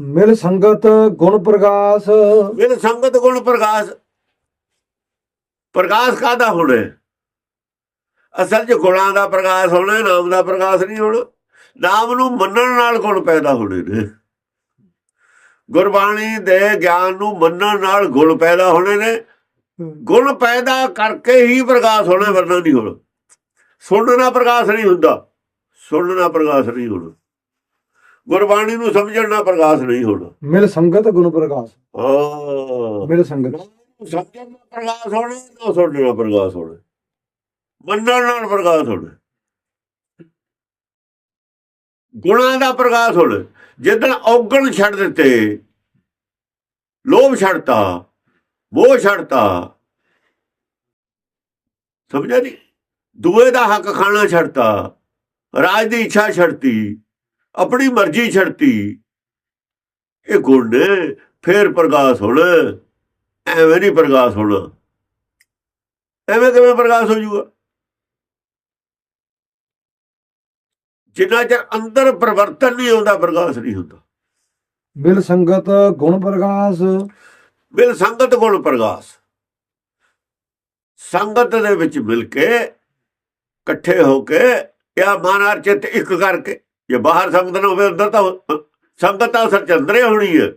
ਮਿਲ ਸੰਗਤ ਗੁਣ ਪ੍ਰਕਾਸ਼ ਮਿਲ ਸੰਗਤ ਗੁਣ ਪ੍ਰਕਾਸ਼ ਪ੍ਰਕਾਸ਼ ਕਾਦਾ ਹੋਣਾ? ਅਸਲ 'ਚ ਗੁਣਾਂ ਦਾ ਪ੍ਰਕਾਸ਼ ਹੋਣਾ, ਨਾਮ ਦਾ ਪ੍ਰਕਾਸ਼ ਨਹੀਂ ਹੋਣਾ। ਨਾਮ ਨੂੰ ਮੰਨਣ ਨਾਲ ਗੁਣ ਪੈਦਾ ਹੋਣੇ ਨੇ। ਗੁਰਬਾਣੀ ਦੇ ਗਿਆਨ ਨੂੰ ਮੰਨਣ ਨਾਲ ਗੁਣ ਪੈਦਾ ਹੋਣੇ ਨੇ। ਗੁਣ ਪੈਦਾ ਕਰਕੇ ਹੀ ਪ੍ਰਕਾਸ਼ ਹੋਣਾ, ਵਰਨਾ ਨਹੀਂ ਹੋਣਾ। ਸੁਣਨਾ ਪ੍ਰਕਾਸ਼ ਨਹੀਂ ਹੁੰਦਾ। ਸੁਣਨ ਨਾਲ ਪ੍ਰਕਾਸ਼ ਨਹੀਂ ਹੋਣਾ। ਗੁਰਬਾਣੀ ਨੂੰ ਸਮਝਣ ਨਾਲ ਪ੍ਰਕਾਸ਼ ਨਹੀਂ ਹੋਣਾ। ਮਿਲ ਸੰਗਤ ਗੁਣ ਪ੍ਰਗਾਸ। ਹਾਂ। ਮਿਲ ਸੰਗਤ। ਸਮਝਣ ਨਾਲ ਪ੍ਰਕਾਸ਼ ਹੋਣਾ ਨਾ ਸੁਣਨ ਨਾਲ ਪ੍ਰਕਾਸ਼ ਹੋਣਾ ਮੰਨਣ ਨਾਲ ਪ੍ਰਕਾਸ਼ ਹੋਣਾ ਗੁਣਾਂ ਦਾ ਪ੍ਰਕਾਸ਼ ਹੋਣਾ ਜਿੱਦਣ ਔਗਣ ਛੱਡ ਦਿੱਤੇ ਲੋਭ ਛੱਡਤਾ ਮੋਹ ਛੱਡਤਾ ਸਮਝਿਆ ਨਹੀਂ ਦੂਏ ਦਾ ਹੱਕ ਖਾਣਾ ਛੱਡਤਾ ਰਾਜ ਦੀ ਇੱਛਾ ਛੱਡਤੀ ਆਪਣੀ ਮਰਜ਼ੀ ਛੱਡਤੀ। ਇਹ ਗੁਣ ਨੇ ਫੇਰ ਪ੍ਰਕਾਸ਼ ਹੋਣਾ। ਐਵੇਂ ਨਹੀਂ ਪ੍ਰਕਾਸ਼ ਹੋਣਾ। ਐਵੇਂ ਕਿਵੇਂ ਪ੍ਰਕਾਸ਼ ਹੋ ਜਾਊਗਾ ਜਿੰਨਾ ਚਿਰ ਅੰਦਰ ਪਰਿਵਰਤਨ ਨਹੀਂ ਆਉਂਦਾ ਪ੍ਰਕਾਸ਼ ਨਹੀਂ ਹੁੰਦਾ। ਮਿਲ ਸੰਗਤ ਗੁਣ ਪ੍ਰਗਾਸ। ਮਿਲ ਸੰਗਤ ਗੁਣ ਪ੍ਰਕਾਸ਼ ਸੰਗਤ ਦੇ ਵਿੱਚ ਮਿਲ ਕੇ ਇਕੱਠੇ ਹੋ ਕੇ ਜਾਂ ਮਨ ਚਿੱਤ ਇੱਕ ਕਰਕੇ ਜੇ ਬਾਹਰ ਸੰਗਤ ਨਾ ਹੋਵੇ ਅੰਦਰ ਤਾਂ ਸੰਗਤ ਤਾਂ ਅਸਰ ਚੰਦਰੇ ਹੋਣੀ ਹੈ।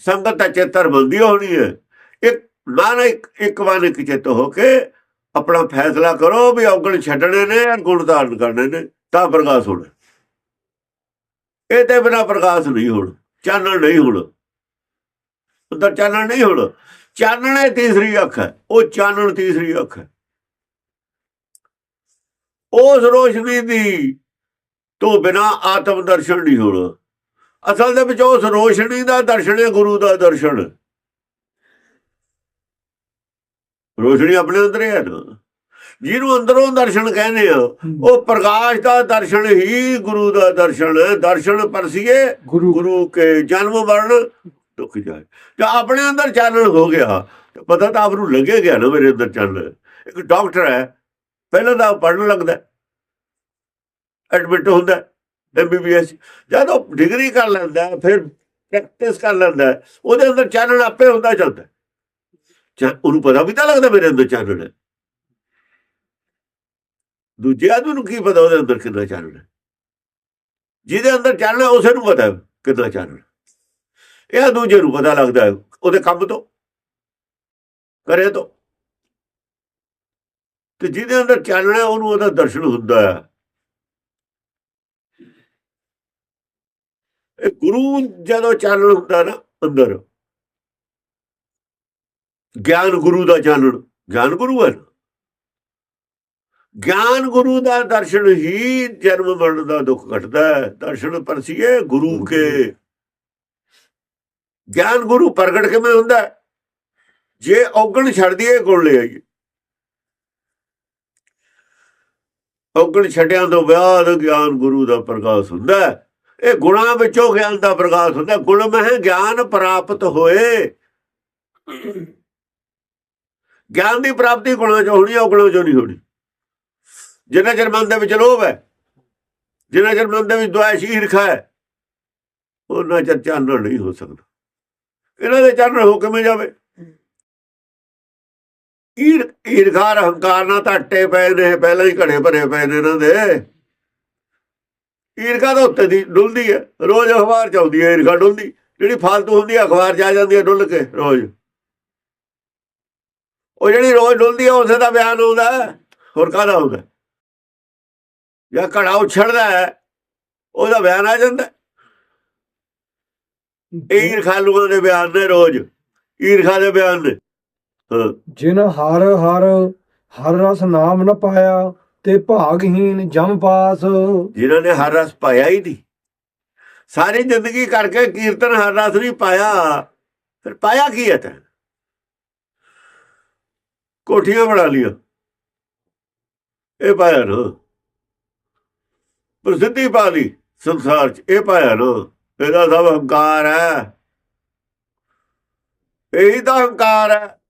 ਸੰਗਤ ਤਾਂ ਚੇਤਰ ਬੰਦੀ ਹੋਣੀ ਹੈ। ਇੱਕ ਨਾ ਇੱਕ ਇੱਕ ਵਾਰ ਇੱਕ ਚਿੱਤ ਹੋ ਕੇ ਆਪਣਾ ਫੈਸਲਾ ਕਰੋ ਵੀ ਔਗਣ ਛੱਡਣੇ ਨੇ ਜਾਂ ਗੁਣ ਧਾਰਨ ਕਰਨੇ ਨੇ, ਤਾਂ ਪ੍ਰਕਾਸ਼ ਹੋਣਾ। ਇਹ ਤੇ ਬਿਨਾ ਪ੍ਰਕਾਸ਼ ਨਹੀਂ ਹੋਣਾ, ਚਾਨਣ ਨਹੀਂ ਹੋਣਾ। ਅੰਦਰ ਚਾਨਣ ਨਹੀਂ ਹੋਣਾ। ਚਾਨਣ ਇਹ ਤੀਸਰੀ ਅੱਖ ਹੈ। ਉਹ ਚਾਨਣ ਤੀਸਰੀ ਅੱਖ ਹੈ। ਉਸ ਰੋਸ਼ਨੀ ਦੀ ਤੋਂ ਬਿਨਾ ਆਤਮ ਦਰਸ਼ਨ ਨਹੀਂ ਹੋਣਾ। ਅਸਲ ਦੇ ਵਿੱਚ ਉਸ ਰੋਸ਼ਨੀ ਦਾ ਦਰਸ਼ਨ ਹੈ ਗੁਰੂ ਦਾ ਦਰਸ਼ਨ। ਰੋਸ਼ਨੀ ਆਪਣੇ ਅੰਦਰ ਹੀ ਨਾ। ਜਿਹਨੂੰ ਅੰਦਰੋਂ ਦਰਸ਼ਨ ਕਹਿੰਦੇ ਆ ਉਹ ਪ੍ਰਕਾਸ਼ ਦਾ ਦਰਸ਼ਨ ਹੀ ਗੁਰੂ ਦਾ ਦਰਸ਼ਨ ਦਰਸ਼ਨ ਪਰਸੀਏ ਗੁਰੂ ਗੁਰੂ ਕੇ ਜਨਮ ਮਰਨ ਦੁੱਖ ਜਾਏ। ਜੇ ਆਪਣੇ ਅੰਦਰ ਚਾਨਣ ਹੋ ਗਿਆ। ਤਾਂ ਪਤਾ ਤਾਂ ਆਪ ਨੂੰ ਲੱਗੇ ਗਿਆ ਨਾ ਮੇਰੇ ਅੰਦਰ ਚਾਨਣ। ਇੱਕ ਡਾਕਟਰ ਹੈ ਪਹਿਲਾਂ ਤਾਂ ਪੜਨ ਲੱਗਦਾ। ਐਡਮਿਟ ਹੁੰਦਾ ਐਮਬੀਬੀਐਸ ਜਦ ਉਹ ਡਿਗਰੀ ਕਰ ਲੈਂਦਾ, ਫਿਰ ਪ੍ਰੈਕਟਿਸ ਕਰ ਲੈਂਦਾ, ਉਹਦੇ ਅੰਦਰ ਚਾਨਣ ਆਪੇ ਹੁੰਦਾ ਜਾਂਦਾ। ਹੈ। ਚਾ, ਉਹਨੂੰ ਪਤਾ ਵੀ ਤਾਂ ਲੱਗਦਾ ਮੇਰੇ ਅੰਦਰ ਚਾਨਣ ਹੈ। ਦੂਜੇ ਆਦਮੀ ਨੂੰ ਕੀ ਪਤਾ ਉਹਦੇ ਅੰਦਰ ਕਿੰਨਾ ਚਾਨਣ ਹੈ। ਜਿਹਦੇ ਅੰਦਰ ਚਾਨਣ ਉਸੇ ਨੂੰ ਪਤਾ ਹੈ ਕਿੰਨਾ ਚਾਨਣ ਇਹ ਦੂਜੇ ਨੂੰ ਪਤਾ ਲੱਗਦਾ ਉਹਦੇ ਕੰਮ ਤੋਂ ਕਰੇ ਤੋਂ। ਤੇ ਜਿਹਦੇ ਅੰਦਰ ਚਾਨਣਾ ਉਹਨੂੰ ਉਹਦਾ ਦਰਸ਼ਨ ਹੁੰਦਾ ਹੈ। ਇਹ ਗੁਰੂ ਜਦੋਂ ਚਾਨਣ ਹੁੰਦਾ ਨਾ ਅੰਦਰ ਗਿਆਨ ਗੁਰੂ ਦਾ ਚਾਨਣ ਗਿਆਨ ਗੁਰੂ ਹੈ ਨਾ। ਗਿਆਨ ਗੁਰੂ ਦਾ ਦਰਸ਼ਨ ਹੀ ਜਨਮ ਮਰਨ ਦਾ ਦੁੱਖ ਘਟਦਾ ਹੈ ਦਰਸ਼ਨ ਪਰਸੀਏ ਗੁਰੂ ਕੇ ਗਿਆਨ ਗੁਰੂ ਪ੍ਰਗਟ ਕਿਵੇਂ ਹੁੰਦਾ? ਜੇ ਔਗਣ ਛੱਡ ਦਈਏ ਗੁਣ ਲੈ ਆਈਏ ਔਗਣ ਛੱਡਿਆਂ ਤੋਂ ਬਾਅਦ ਗਿਆਨ ਗੁਰੂ ਦਾ ਪ੍ਰਕਾਸ਼ ਹੁੰਦਾ ਹੈ। ਇਹ ਗੁਣਾਂ ਵਿੱਚੋਂ ਗਿਆਨ ਦਾ ਪ੍ਰਕਾਸ਼ ਹੁੰਦਾ। ਗੁਣ ਮਹਿ ਗਿਆਨ ਪ੍ਰਾਪਤ ਹੋਏ। ਗਿਆਨ ਦੀ ਪ੍ਰਾਪਤੀ ਗੁਣਾਂ ਚੋਂ ਹੋਣੀ ਹੈ ਔਗਣਾਂ ਚੋਂ ਨਹੀਂ ਹੋਣੀ। ਜਿੰਨਾ ਚਿਰ ਮਨ ਦੇ ਵਿੱਚ ਲੋਭ ਹੈ, ਜਿੰਨਾ ਚਿਰ ਮਨ ਦੇ ਵਿੱਚ ਦੁਆਇਸ਼ ਈਰਖਾ ਹੈ, ਉਹਨਾਂ ਚਿਰ ਚਾਨਣ ਨਹੀਂ ਹੋ ਸਕਦਾ। ਇਹਨਾਂ ਦੇ ਚਾਨਣ ਹੋ ਕਿਵੇਂ ਜਾਵੇ? ਈਰ ਈਰਖਾ ਔਰ ਹੰਕਾਰ ਨਾਲ ਟੱਟੇ ਪਏ ਨੇ, ਪਹਿਲਾਂ ਹੀ ਘੜੇ ਭਰੇ ਪਏ ਨੇ ਇਹਨਾਂ ਦੇ। ਈਰਖਾ ਤਾਂ ਉੱਤੇ ਦੀ ਡੁੱਲਦੀ ਹੈ, ਰੋਜ਼ ਅਖਬਾਰ ਚ ਆਉਂਦੀ ਹੈ ਈਰਖਾ ਡੁੱਲਦੀ, ਜਿਹੜੀ ਫਾਲਤੂ ਹੁੰਦੀ ਹੈ, ਅਖਬਾਰ ਚ ਆ ਜਾਂਦੀ ਹੈ ਡੁੱਲ ਕੇ, ਰੋਜ਼। ਉਹ ਜਿਹੜੀ ਰੋਜ਼ ਡੁੱਲਦੀ ਹੈ, ਉਸੇ ਦਾ ਬਿਆਨ ਹੁੰਦਾ ਹੋਰ ਕਾਹਦਾ ਹੁੰਦਾ ਜਾਂ ਘੜਾ ਉਛੜਦਾ ਹੈ, ਉਹਦਾ ਬਿਆਨ ਆ ਜਾਂਦਾ ਹੈ। ਈਰਖਾ ਲੋਕਾਂ ਦੇ ਬਿਆਨ ਨੇ ਰੋਜ਼, ਈਰਖਾ ਦੇ ਬਿਆਨ ਨੇ। ਜਿਨ ਹਰ ਹਰ ਹਰ ਰਸ ਨਾਮ ਨਾ ਪਾਇਆ ਤੇ ਭਾਗਹੀਨ ਜਮ ਪਾਸ। ਜਿਨ੍ਹਾਂ ਨੇ ਹਰ ਰਸ ਪਾਇਆ ਹੀ ਨਹੀਂ। ਸਾਰੀ ਜ਼ਿੰਦਗੀ ਕਰਕੇ ਕੀਰਤਨ ਹਰ ਰਸ ਨਹੀਂ ਪਾਇਆ। ਫਿਰ ਪਾਇਆ ਕੀ ਹੈ ਤੈਂ? ਕੋਠੀਆਂ ਬਣਾ ਲਿਆ ਇਹ ਪਾਇਆ ਨਾ। ਪ੍ਰਸਿੱਧੀ ਪਾ ਲਈ ਸੰਸਾਰ ਚ। ਇਹ ਪਾਇਆ ਨਾ। ਇਹਦਾ ਸਭ ਹੰਕਾਰ ਹੈ। ਇਹੀ ਤਾਂ ਹੰਕਾਰ ਹੈ।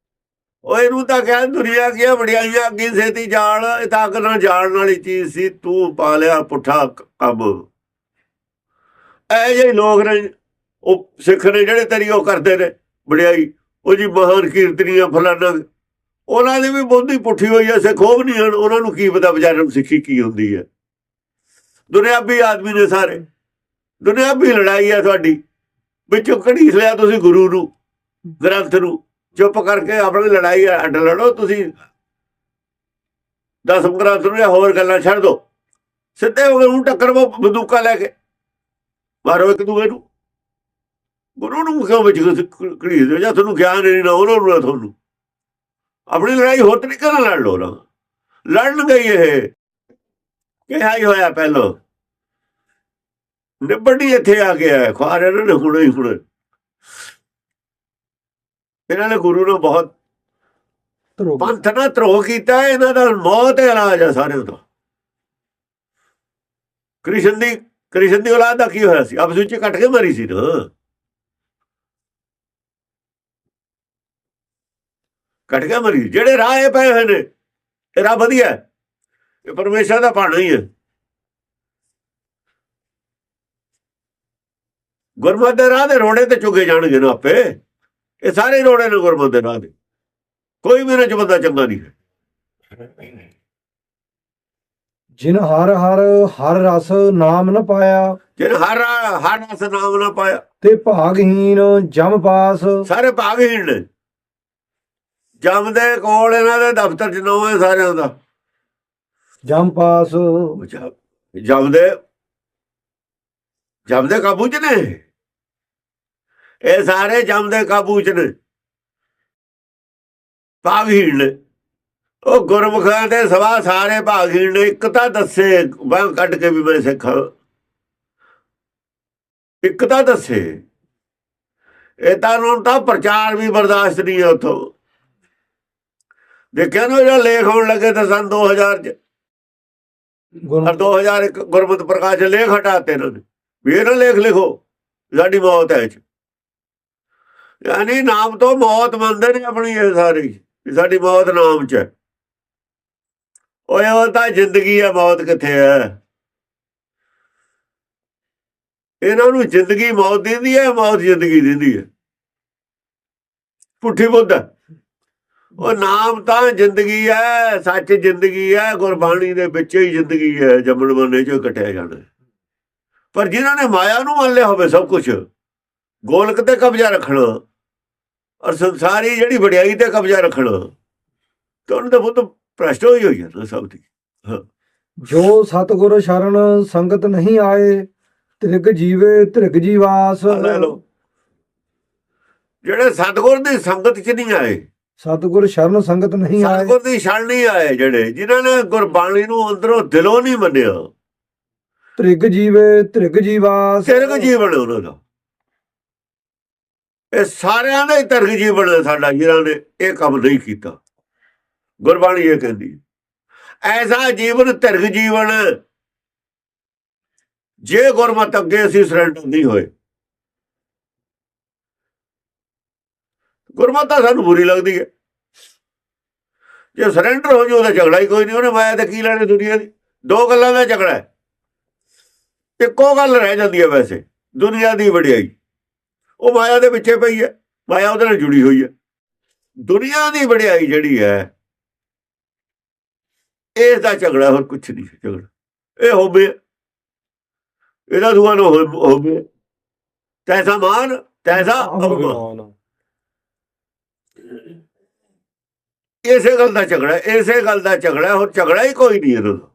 ਉਹ ਇਹਨੂੰ ਤਾਂ ਕਹਿ ਦੁਨੀਆ ਕੀ ਵਡਿਆਈਆਂ ਅੱਗੇ ਸੇਤੀ ਜਾਣ, ਇਹ ਤਾਂ ਅੱਗ ਨਾਲ ਜਾਣ ਵਾਲੀ ਚੀਜ਼ ਸੀ, ਤੂੰ ਪਾ ਲਿਆ ਪੁੱਠਾ ਕੰਮ। ਇਹ ਜਿਹੇ ਲੋਕ ਨੇ, ਉਹ ਸਿੱਖ ਨੇ ਜਿਹੜੇ ਤੇਰੀ ਉਹ ਕਰਦੇ ਨੇ, ਵਡਿਆਈ, ਉਹ ਜੀ ਮਹਾਨ ਕੀਰਤਨੀਆਂ ਫਲਾਨਾ ਉਹਨਾਂ ਦੀ ਵੀ ਬੁੱਧੀ ਪੁੱਠੀ ਹੋਈ ਐ ਸਿੱਖ ਉਹ ਵੀ ਨਹੀਂ ਹਨ, ਉਹਨਾਂ ਨੂੰ ਕੀ ਪਤਾ ਵਿਚਾਰਿਆਂ ਨੂੰ ਸਿੱਖੀ ਕੀ ਹੁੰਦੀ ਹੈ ਦੁਨਿਆਵੀ ਆਦਮੀ ਨੇ ਸਾਰੇ, ਦੁਨਿਆਵੀ ਲੜਾਈ ਹੈ ਤੁਹਾਡੀ ਵਿੱਚੋਂ ਘੜੀਸ ਲਿਆ ਤੁਸੀਂ ਗੁਰੂ ਨੂੰ, ਗ੍ਰੰਥ ਨੂੰ। ਚੁੱਪ ਕਰਕੇ ਆਪਣੀ ਲੜਾਈ ਅੱਡ ਲੜੋ, ਤੁਸੀਂ ਦਸਮ ਗ੍ਰੰਥ ਨੂੰ ਹੋਰ ਗੱਲਾਂ ਛੱਡ ਦੋ। ਸਿੱਧੇ ਹੋ ਗਏ ਨੂੰ ਟੱਕਰਵੋ ਬੰਦੂਕਾਂ ਲੈ ਕੇ। ਮਾਰੋ ਇੱਕ ਦੂਏ ਨੂੰ। ਗੁਰੂ ਨੂੰ ਕਿਉਂ ਵਿੱਚ ਘੜੀਸ ਦਿਓ ਜਾਂ ਤੁਹਾਨੂੰ ਗਿਆਨ ਨਹੀਂ ਨਾ ਉਹਨਾਂ ਨੂੰ ਤੁਹਾਨੂੰ? ਆਪਣੀ ਲੜਾਈ ਹੋਰ ਤਰੀਕੇ ਨਾਲ ਲੜ ਲਓ ਨਾ। ਲੜਨ ਗਈ ਇਹ। ਕਿਹਾ ਹੀ ਹੋਇਆ ਪਹਿਲਾਂ। ਨਿਬੜੀ ਇੱਥੇ ਆ ਗਿਆ ਖੁਆਰ ਇਹਨਾਂ ਨੇ ਹੁਣੇ ਹੀ ਹੁਣੇ। ਇਹਨਾਂ ਨੇ ਗੁਰੂ ਨੂੰ ਬਹੁਤ ਧਰੋ ਪੰਥ ਨਾਲ ਧਰੋਹ ਕੀਤਾ ਇਹਨਾਂ ਦਾ ਮੌਤ ਹੈ ਇਲਾਜ ਹੈ ਸਾਰਿਆਂ ਦਾ ਕ੍ਰਿਸ਼ਨ ਦੀ ਕ੍ਰਿਸ਼ਨ ਦੀ ਔਲਾਦ ਦਾ ਕੀ ਹੋਇਆ ਸੀ? ਆਪਸ ਵਿੱਚ ਕੱਟ ਕੇ ਮਾਰੀ ਸੀ ਨਾ। ਕੱਟ ਕੇ ਮਰੀ। ਜਿਹੜੇ ਰਾਹ ਇਹ ਪਏ ਹੋਏ ਨੇ ਇਹ ਰਾਹ ਵਧੀਆ। ਇਹ ਪਰਮੇਸ਼ਰ ਦਾ ਪਾਣਾ ਹੀ ਹੈ। ਗੁਰਮਤਿ ਦੇ ਰਾਹ ਦੇ ਰੋੜੇ ਤੇ ਚੁਗੇ ਜਾਣਗੇ ਨਾ ਆਪੇ। ਇਹ ਸਾਰੇ ਰੋੜੇ ਨੇ ਗੁਰਮਤਿ ਦੇ ਦੇ। ਕੋਈ ਮੇਰੇ ਚ ਬੰਦਾ ਚੰਗਾ ਨਹੀਂ ਹੈ। ਜਿਨ ਹਰ ਹਰ ਹਰ ਰਸ ਨਾਮ ਨ ਪਾਇਆ ਜਿਹਨੇ ਹਰ ਹਰ ਰਸ ਨਾਮ ਨਾ ਪਾਇਆ। ਤੇ ਭਾਗਹੀਨ ਜਮ ਪਾਸ। ਸਾਰੇ ਭਾਗਹੀਣ ਨੇ। ਜਮ ਦੇ ਕੋਲ ਇਹਨਾਂ ਦੇ ਦਫ਼ਤਰ ਚ ਨੌ ਹੈ ਸਾਰਿਆਂ ਦਾ। ਜਮ ਪਾਸ। ਜਮ ਦੇ ਜਮ ਦੇ ਕਾਬੂ ਚ ਨੇ ਇਹ ਸਾਰੇ ਜਮ ਦੇ ਕਾਬੂ ਚ ਨੇ। ਭਾਗਹੀਣ ਨੇ। ਉਹ ਗੁਰਮੁਖਾਂ ਦੇ ਸਵਾ ਸਾਰੇ ਭਾਗਹੀਣ ਨੇ ਇੱਕ ਤਾਂ ਦੱਸੇ ਬਾਹ ਕੱਢ ਕੇ ਵੀ ਮੈਂ ਸਿੱਖਾਂ ਇੱਕ ਤਾਂ ਦੱਸੇ। ਇਹ ਤਾਂ ਉਹਨਾਂ ਨੂੰ ਤਾਂ ਪ੍ਰਚਾਰ ਵੀ ਬਰਦਾਸ਼ਤ ਨਹੀਂ ਹੈ ਉਥੋਂ। ਦੇਖਿਆ ਨਾ ਜਿਹੜਾ ਲੇਖ ਹੋਣ ਲੱਗੇ ਤਾਂ ਸਨ 2000 ਚ ਗੁਰੂ ਔਰ 2001 ਗੁਰਮਤ ਪ੍ਰਕਾਸ਼ ਦੇ ਲੇਖ ਹਟਾਤੇ ਨੇ। ਵੀ ਇਹ ਨਾ ਲੇਖ ਲਿਖੋ ਸਾਡੀ ਮੌਤ ਹੈ ਇਹ 'ਚ। ਯਾਨੀ ਨਾਮ ਤੋਂ ਮੌਤ ਮੰਨਦੇ ਨੇ ਆਪਣੀ ਇਹ ਸਾਰੀ, ਵੀ ਸਾਡੀ ਮੌਤ ਨਾਮ ਚ। ਓਏ, ਉਹ ਤਾਂ ਜ਼ਿੰਦਗੀ ਹੈ ਮੌਤ ਕਿੱਥੇ ਹੈ ਇਹਨਾਂ ਨੂੰ ਜ਼ਿੰਦਗੀ ਮੌਤ ਦਿੰਦੀ ਹੈ ਮੌਤ ਜ਼ਿੰਦਗੀ ਦਿੰਦੀ ਹੈ ਪੁੱਠੀ ਬੁੱਧ ਉਹ ਨਾਮ ਤਾਂ ਜ਼ਿੰਦਗੀ ਹੈ ਸੱਚ ਜ਼ਿੰਦਗੀ ਹੈ ਗੁਰਬਾਣੀ ਦੇ ਵਿੱਚ ਹੀ ਜ਼ਿੰਦਗੀ ਹੈ ਜੰਮਣ ਮਰਨੇ ਚੋਂ ਕਟਿਆ ਜਾਣਾ। ਪਰ ਜਿਨ੍ਹਾਂ ਨੇ ਮਾਇਆ ਨੂੰ ਮੰਨ ਲਿਆ ਹੋਵੇ ਸਭ ਕੁਝ ਗੋਲਕ ਤੇ ਕਬਜ਼ਾ ਰੱਖਣਾ। ਔਰ ਸੰਸਾਰੀ ਜਿਹੜੀ ਵਡਿਆਈ ਤੇ ਕਬਜ਼ਾ ਰੱਖਣਾ। ਤਾਂ ਉਹਨਾਂ ਦਾ ਬੁੱਧ ਭ੍ਰਸ਼ਟ ਹੋਈ ਹੋਈ ਹੈ ਸਭ ਦੀ। ਜੋ ਸਤਗੁਰ ਸ਼ਰਨ ਸੰਗਤ ਨਹੀਂ ਆਏ ਤ੍ਰਿਗ ਜੀਵੇ ਤ੍ਰਿਗ ਜੀਵਾਸ। ਜਿਹੜੇ ਸਤਗੁਰ ਦੀ ਸੰਗਤ ਚ ਨਹੀਂ ਆਏ। ਸਤਗੁਰ ਸ਼ਰਨ ਸੰਗਤ ਨਹੀਂ ਆਏ। ਸਤਗੁਰ ਦੀ ਸ਼ਰਨ ਨਹੀਂ ਆਏ ਜਿਹੜੇ ਜਿਨ੍ਹਾਂ ਨੇ ਗੁਰਬਾਣੀ ਨੂੰ ਅੰਦਰੋਂ ਦਿਲੋਂ ਨਹੀਂ ਮੰਨਿਆ। ਤ੍ਰਿਗ ਜੀਵੇ ਤ੍ਰਿਗ ਜੀਵਾਸ। ਤਿਰਗ ਜੀਵਨ ਉਹਨਾਂ ਦਾ। ਇਹ ਸਾਰਿਆਂ ਦਾ ਹੀ ਤਿਰਗ ਜੀਵਨ ਹੈ ਸਾਡਾ ਜਿਹਨਾਂ ਨੇ ਇਹ ਕੰਮ ਨਹੀਂ ਕੀਤਾ। ਗੁਰਬਾਣੀ ਇਹ ਕਹਿੰਦੀ ਐਸਾ ਜੀਵਨ ਤਿਰਗ ਜੀਵਨ, ਜੇ ਗੁਰਮਤ ਅੱਗੇ ਅਸੀਂ ਸਰੈਂਡਰ ਨਹੀਂ ਹੋਏ। ਗੁਰਮਤ ਤਾਂ ਸਾਨੂੰ ਬੁਰੀ ਲੱਗਦੀ ਹੈ। ਜੇ ਸਰੈਂਡਰ ਹੋ ਜਾਓ ਉਹਦਾ ਝਗੜਾ ਹੀ ਕੋਈ ਨਹੀਂ, ਉਹਨੇ ਮਾਇਆ ਤੇ ਕੀ ਲੈਣੇ ਦੁਨੀਆ ਦੀ? ਦੋ ਗੱਲਾਂ ਦਾ ਝਗੜਾ ਇੱਕੋ ਗੱਲ ਰਹਿ ਜਾਂਦੀ ਹੈ ਵੈਸੇ, ਦੁਨੀਆ ਦੀ ਵਡਿਆਈ। ਉਹ ਮਾਇਆ ਦੇ ਵਿੱਚੇ ਪਈ ਹੈ ਮਾਇਆ ਉਹਦੇ ਨਾਲ ਜੁੜੀ ਹੋਈ ਹੈ। ਦੁਨੀਆ ਦੀ ਵਡਿਆਈ ਜਿਹੜੀ ਹੈ ਇਸ ਦਾ ਝਗੜਾ ਹੋਰ ਕੁਝ ਨਹੀਂ ਝਗੜਾ। ਇਹ ਹੋਵੇ ਇਹਦਾ ਦੁਆ ਨਾ ਹੋਵੇ- ਤੈਸਾ ਮਾਨ ਤੈਸਾ ਅਭਿਮਾਨ। ਇਸੇ ਗੱਲ ਦਾ ਝਗੜਾ ਇਸੇ ਗੱਲ ਦਾ ਝਗੜਾ ਹੋਰ ਝਗੜਾ ਹੀ ਕੋਈ ਨਹੀਂ ਇਹਨਾਂ ਦਾ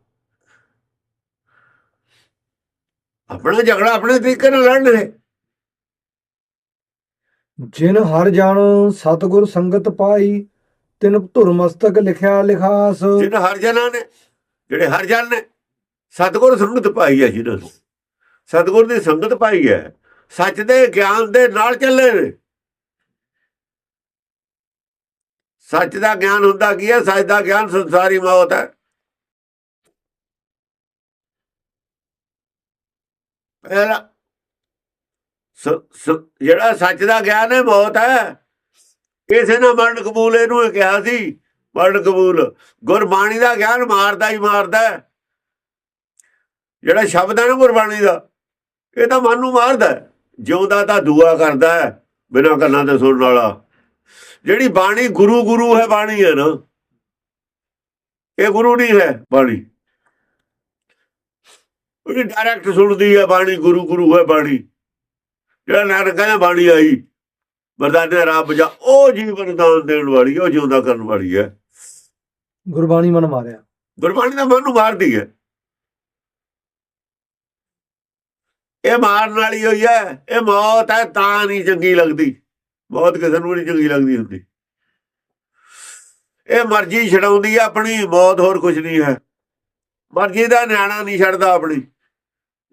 ਆਪਣਾ ਝਗੜਾ ਆਪਣੇ ਤਰੀਕੇ ਨਾਲ ਲੜਨ ਜਿਨ ਹਰ ਜਾਣ ਸਤਗੁਰ ਸੰਗਤ ਪਾਈ, ਤਿਨ ਧੁਰ ਮਸਤਕ ਲਿਖਿਆ ਲਿਖਾਸ। ਜਿਹਨ ਹਰ ਜਨਾਂ ਨੇ, ਜਿਹੜੇ ਹਰ ਜਨ ਨੇ, ਸਤਗੁਰ ਸੰਗਤ ਪਾਈ ਹੈ ਜਿਹਨਾਂ ਨੂੰ ਸਤਗੁਰ ਦੀ ਸੰਗਤ ਪਾਈ ਹੈ, ਸੱਚ ਦੇ, ਗਿਆਨ ਦੇ ਨਾਲ ਚੱਲੇ ਨੇ। ਸੱਚ ਦਾ ਗਿਆਨ ਹੁੰਦਾ ਕੀ ਹੈ? ਸੱਚ ਦਾ ਗਿਆਨ ਸੰਸਾਰੀ ਮੌਤ ਹੈ। ਪਹਿਲਾ ਜਿਹੜਾ ਸੱਚ ਦਾ ਗਿਆਨ ਹੈ ਮੌਤ ਹੈ। ਕਿਸੇ ਨੇ ਮਰਨ ਕਬੂਲ ਇਹਨੂੰ ਇਹ ਕਿਹਾ ਸੀ ਮਰਨ ਕਬੂਲ। ਗੁਰਬਾਣੀ ਦਾ ਗਿਆਨ ਮਾਰਦਾ ਹੀ ਮਾਰਦਾ ਜਿਹੜਾ ਸ਼ਬਦ ਹੈ ਨਾ ਗੁਰਬਾਣੀ ਦਾ, ਇਹ ਤਾਂ ਮਨ ਨੂੰ ਮਾਰਦਾ ਜਿਉਂਦਾ ਤਾਂ ਦੁਆ ਕਰਦਾ ਹੈ, ਬਿਨਾਂ ਕੰਨਾਂ ਦੇ ਸੁਣਨ ਵਾਲਾ। ਜਿਹੜੀ ਬਾਣੀ ਗੁਰੂ ਗੁਰੂ ਹੈ, ਬਾਣੀ ਹੈ ਨਾ, ਇਹ ਗੁਰੂ ਨਹੀਂ ਹੈ ਬਾਣੀ। ਉਹ ਡਾਇਰੈਕਟ ਸੁਣਦੀ ਹੈ ਬਾਣੀ, ਗੁਰੂ ਗੁਰੂ ਹੈ ਬਾਣੀ। ਜਿਹੜਾ ਨਾਨਕ ਕਹਿੰਦਾ ਬਾਣੀ ਆਈ ਵਰਦਾਨੇ ਰੱਬ ਜਾ ਉਹ ਜੀਵਨ ਦਾਨ ਦੇਣ ਵਾਲੀ ਹੈ, ਉਹ ਜਿਉਂਦਾ ਕਰਨ ਵਾਲੀ ਹੈ। ਗੁਰਬਾਣੀ ਮਨ ਮਾਰਿਆ। ਗੁਰਬਾਣੀ ਦਾ ਮਨ ਨੂੰ ਮਾਰਦੀ ਹੈ। ਇਹ ਮਾਰਨ ਵਾਲੀ ਹੋਈ ਹੈ ਇਹ ਮੌਤ ਹੈ ਤਾਂ ਨਹੀਂ ਚੰਗੀ ਲੱਗਦੀ। ਮੌਤ ਕਿਸੇ ਨੂੰ ਨਹੀਂ ਚੰਗੀ ਲੱਗਦੀ ਹੁੰਦੀ। ਇਹ ਮਰਜ਼ੀ ਛਡਾਉਂਦੀ ਹੈ ਆਪਣੀ ਮੌਤ ਹੋਰ ਕੁਝ ਨਹੀਂ ਹੈ। ਮਰਜ਼ੀ ਦਾ ਨਿਆਣਾ ਨਹੀਂ ਛੱਡਦਾ ਆਪਣੀ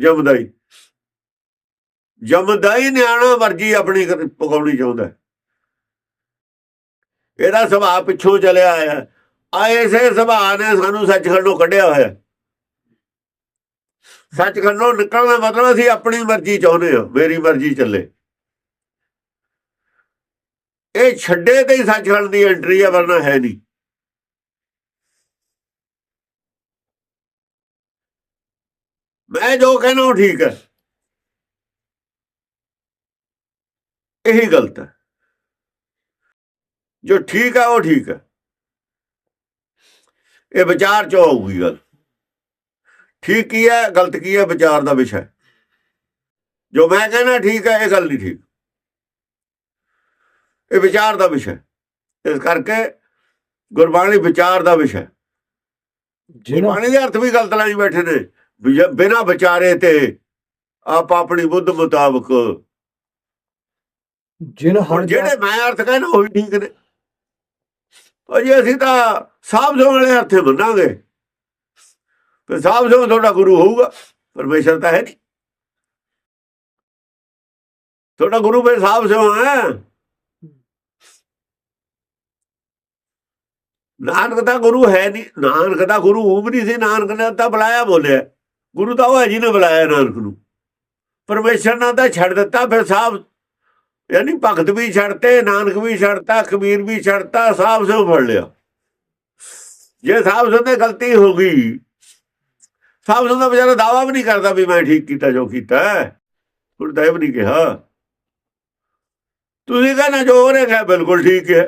ਜੰਮਦਾ ਹੀ। ਜਮਦਾ ਹੀ ਨਿਆਣਾ ਮਰਜ਼ੀ ਆਪਣੀ ਪਕਾਉਣੀ ਚਾਹੁੰਦਾ ਇਹਦਾ ਸੁਭਾਅ ਪਿੱਛੋਂ ਚਲਿਆ ਆਇਆ ਹੈ। ਸੁਭਾਅ ਨੇ ਸਾਨੂੰ ਸੱਚਖੰਡੋਂ ਕੱਢਿਆ ਹੋਇਆ ਸੱਚਖੰਡੋਂ ਨਿਕਲਣਾ ਮਤਲਬ ਅਸੀਂ ਆਪਣੀ ਮਰਜ਼ੀ ਚਾਹੁੰਦੇ ਹਾਂ, ਮੇਰੀ ਮਰਜ਼ੀ ਚੱਲੇ। ਇਹ ਛੱਡੇ ਤੇ ਹੀ ਸੱਚਖੰਡ ਦੀ ਐਂਟਰੀ ਹੈ ਵਰਨਾ ਹੈ ਨਹੀਂ। ਮੈਂ ਜੋ ਕਹਿੰਦਾ ਉਹ ਠੀਕ ਹੈ। ਇਹੀ ਗਲਤ ਹੈ। ਜੋ ਠੀਕ ਹੈ ਉਹ ਠੀਕ ਹੈ। ਇਹ ਵਿਚਾਰ ਚ ਹੋਊਗੀ ਗੱਲ। ਠੀਕ ਕੀ ਹੈ ਗਲਤ ਕੀ ਹੈ ਵਿਚਾਰ ਦਾ ਵਿਸ਼ਾ। ਜੋ ਮੈਂ ਕਹਿੰਦਾ ਠੀਕ ਹੈ ਇਹ ਗੱਲ ਨਹੀਂ ਠੀਕ। ਇਹ ਵਿਚਾਰ ਦਾ ਵਿਸ਼ਾ। ਇਸ ਕਰਕੇ ਗੁਰਬਾਣੀ ਵਿਚਾਰ ਦਾ ਵਿਸ਼ਾ ਗੁਰਬਾਣੀ ਦੇ ਅਰਥ ਵੀ ਗਲਤ ਲਾਈ ਬੈਠੇ ਨੇ। ਬਿਨਾਂ ਵਿਚਾਰੇ ਤੇ ਆਪ ਆਪਣੀ ਬੁੱਧ ਮੁਤਾਬਕ ਜਿਨ ਹੁਣ ਹਰ ਜਿਹੜੇ ਮੈਂ ਅਰਥ ਕਹਿੰਦਾ ਉਹ ਵੀ ਠੀਕ ਨੇ। ਉਹ ਜੀ ਅਸੀਂ ਤਾਂ ਸਾਬ ਸੋਣ ਵਾਲੇ ਅਰਥੇ ਮੰਨਾਂਗੇ ਤੇ ਸਾਬ ਸੋਣ ਤੁਹਾਡਾ ਗੁਰੂ ਹੋਊਗਾ ਪਰਮੇਸ਼ਰ ਤਾਂ ਹੈ ਨਹੀਂ। ਤੁਹਾਡਾ ਗੁਰੂ ਫਿਰ ਸਾਬ ਸੋਣ ਹੈ। ਨਾਨਕ ਦਾ ਗੁਰੂ ਹੈ ਨਹੀਂ ਨਾਨਕ ਦਾ ਗੁਰੂ ਉਹ ਵੀ ਨਹੀਂ ਸੀ ਨਾਨਕ ਨੇ ਤਾਂ ਬੁਲਾਇਆ ਬੋਲਿਆ। ਗੁਰੂ ਤਾਂ ਉਹ ਹੈ ਜਿਹਨੇ ਬੁਲਾਇਆ ਨਾਨਕ ਨੂੰ। ਪਰਮੇਸ਼ਰ ਨੇ ਤਾਂ ਛੱਡ ਦਿੱਤਾ ਫਿਰ ਸਾਬ ਯਾਨੀ ਭਗਤ ਵੀ ਛੱਡਤੇ, ਨਾਨਕ ਵੀ ਛੱਡਤਾ, ਕਬੀਰ ਵੀ ਛੱਡਤਾ ਸਾਹਬ ਸੇ ਫੜ ਲਿਆ। ਜੇ ਸਾਹਿਬ ਸੇ ਤੇ ਗਲਤੀ ਹੋ ਗਈ ਸਾਹਿਬ ਸੇ ਦਾ ਵਿਚਾਰਾ ਦਾਵਾ ਵੀ ਨਹੀਂ ਕਰਦਾ ਵੀ ਮੈਂ ਠੀਕ ਕੀਤਾ, ਜੋ ਕੀਤਾ ਹੁਣ ਤਾਂ ਇਹ ਵੀ ਨਹੀਂ ਕਿਹਾ, ਤੁਸੀਂ ਕਹਿੰਦਾ ਜੋ ਹੋ ਰਿਹਾ ਹੈ, ਬਿਲਕੁਲ ਠੀਕ ਹੈ।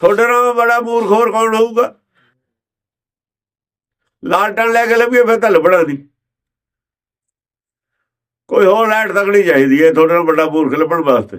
ਤੁਹਾਡੇ ਨਾਲ ਬੜਾ ਮੂਰਖ ਹੋਰ ਕੌਣ ਹੋਊਗਾ? ਲਾਲਟਨ ਲੈ ਕੇ ਲੱਭੀਏ, ਫਿਰ ਤਾਂ ਲੱਭਣਾ ਨਹੀਂ। ਕੋਈ ਹੋਰ ਲਾਈਟ ਤਕੜੀ ਚਾਹੀਦੀ ਹੈ ਤੁਹਾਡੇ ਨਾਲ ਵੱਡਾ ਮੂਰਖ ਲੱਭਣ ਵਾਸਤੇ।